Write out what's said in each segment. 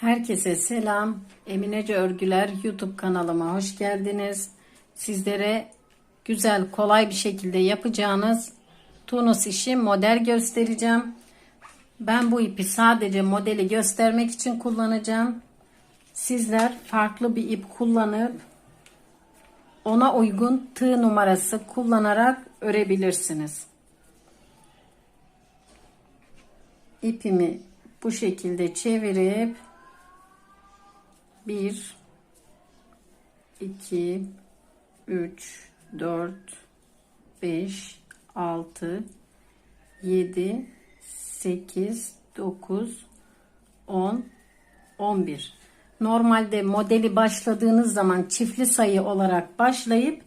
Herkese selam. Eminece Örgüler YouTube kanalıma hoş geldiniz. Sizlere güzel, kolay bir şekilde yapacağınız tunus işi model göstereceğim. Ben bu ipi sadece modeli göstermek için kullanacağım. Sizler farklı bir ip kullanıp ona uygun tığ numarası kullanarak örebilirsiniz. İpimi bu şekilde çevirip 1 2 3 4 5 6 7 8 9 10 11 Normalde modeli başladığınız zaman çiftli sayı olarak başlayıp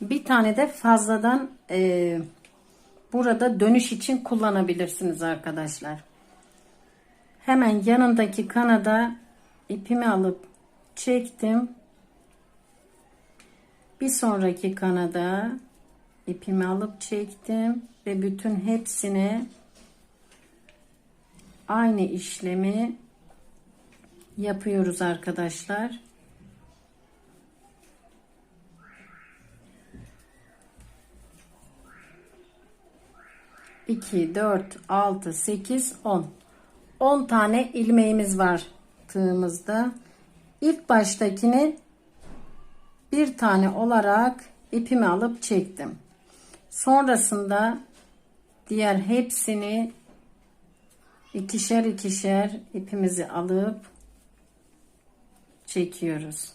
bir tane de fazladan e, burada dönüş için kullanabilirsiniz arkadaşlar. Hemen yanındaki kanada ipimi alıp çektim. Bir sonraki kanada ipimi alıp çektim ve bütün hepsine aynı işlemi yapıyoruz arkadaşlar. İki, dört, altı, sekiz, on. On tane ilmeğimiz var tığımızda. İlk baştakini bir tane olarak ipimi alıp çektim. Sonrasında diğer hepsini ikişer ikişer ipimizi alıp çekiyoruz.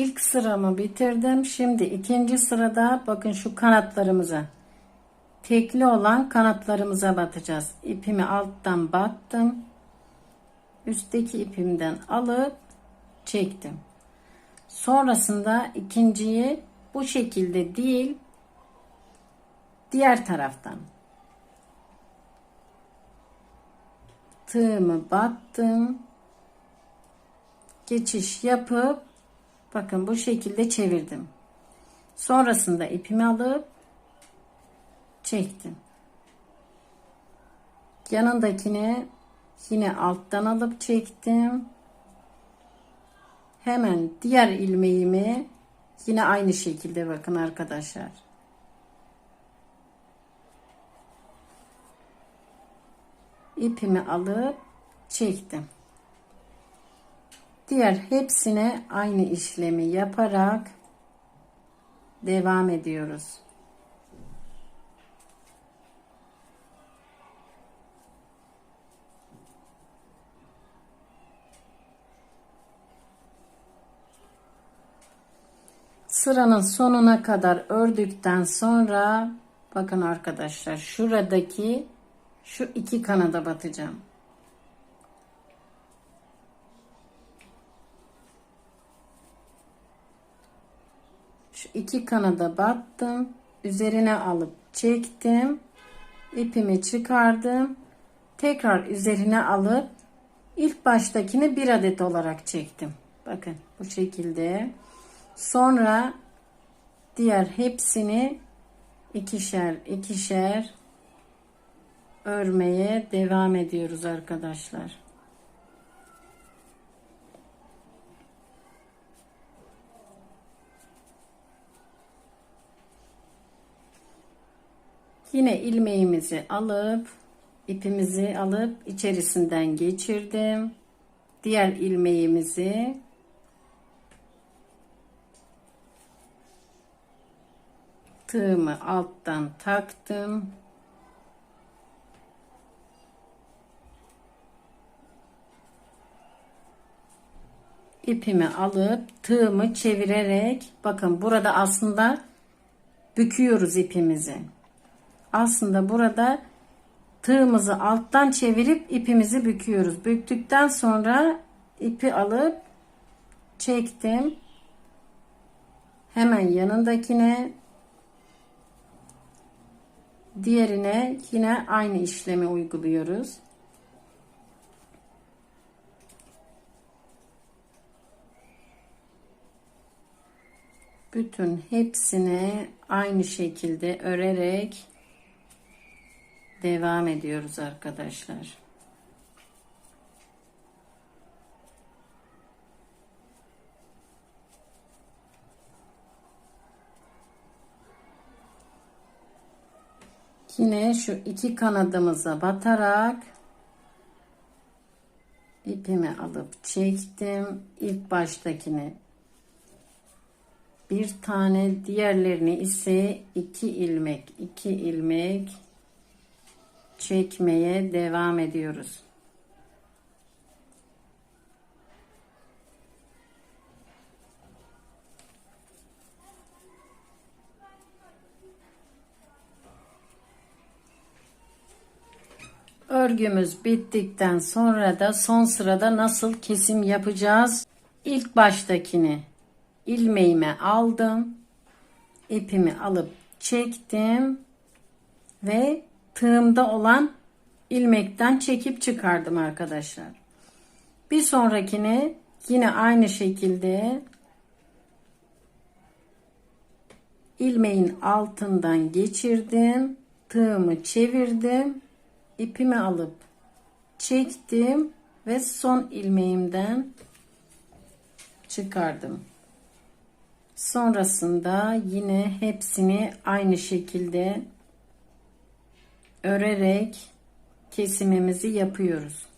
İlk sıramı bitirdim. Şimdi ikinci sırada bakın şu kanatlarımıza tekli olan kanatlarımıza batacağız. İpimi alttan battım. Üstteki ipimden alıp çektim. Sonrasında ikinciyi bu şekilde değil diğer taraftan tığımı battım. Geçiş yapıp bakın bu şekilde çevirdim. Sonrasında ipimi alıp çektim. Yanındakini yine alttan alıp çektim. Hemen diğer ilmeğimi yine aynı şekilde bakın arkadaşlar. ipimi alıp çektim. Diğer hepsine aynı işlemi yaparak devam ediyoruz. Sıranın sonuna kadar ördükten sonra bakın arkadaşlar şuradaki şu iki kanada batacağım. Şu iki kanada battım. Üzerine alıp çektim. ipimi çıkardım. Tekrar üzerine alıp ilk baştakini bir adet olarak çektim. Bakın bu şekilde. Sonra diğer hepsini ikişer ikişer örmeye devam ediyoruz arkadaşlar. Yine ilmeğimizi alıp ipimizi alıp içerisinden geçirdim. Diğer ilmeğimizi tığımı alttan taktım. ipimi alıp tığımı çevirerek bakın burada aslında büküyoruz ipimizi. Aslında burada tığımızı alttan çevirip ipimizi büküyoruz. Büktükten sonra ipi alıp çektim. Hemen yanındakine diğerine yine aynı işlemi uyguluyoruz. bütün hepsini aynı şekilde örerek devam ediyoruz arkadaşlar. Yine şu iki kanadımıza batarak ipimi alıp çektim. İlk baştakini bir tane diğerlerini ise iki ilmek iki ilmek çekmeye devam ediyoruz. Örgümüz bittikten sonra da son sırada nasıl kesim yapacağız? İlk baştakini ilmeğime aldım. ipimi alıp çektim ve tığımda olan ilmekten çekip çıkardım arkadaşlar. Bir sonrakini yine aynı şekilde ilmeğin altından geçirdim. Tığımı çevirdim. ipimi alıp çektim ve son ilmeğimden çıkardım. Sonrasında yine hepsini aynı şekilde örerek kesimimizi yapıyoruz.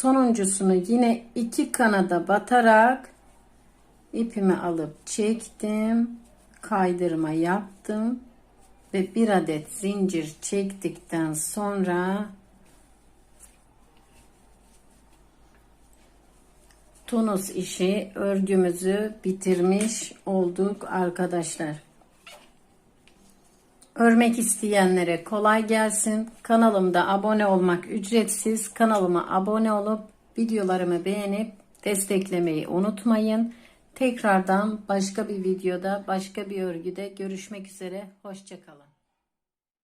Sonuncusunu yine iki kanada batarak ipimi alıp çektim kaydırma yaptım ve bir adet zincir çektikten sonra tunus işi örgümüzü bitirmiş olduk arkadaşlar. Örmek isteyenlere kolay gelsin. Kanalımda abone olmak ücretsiz. Kanalıma abone olup videolarımı beğenip desteklemeyi unutmayın. Tekrardan başka bir videoda, başka bir örgüde görüşmek üzere. Hoşçakalın.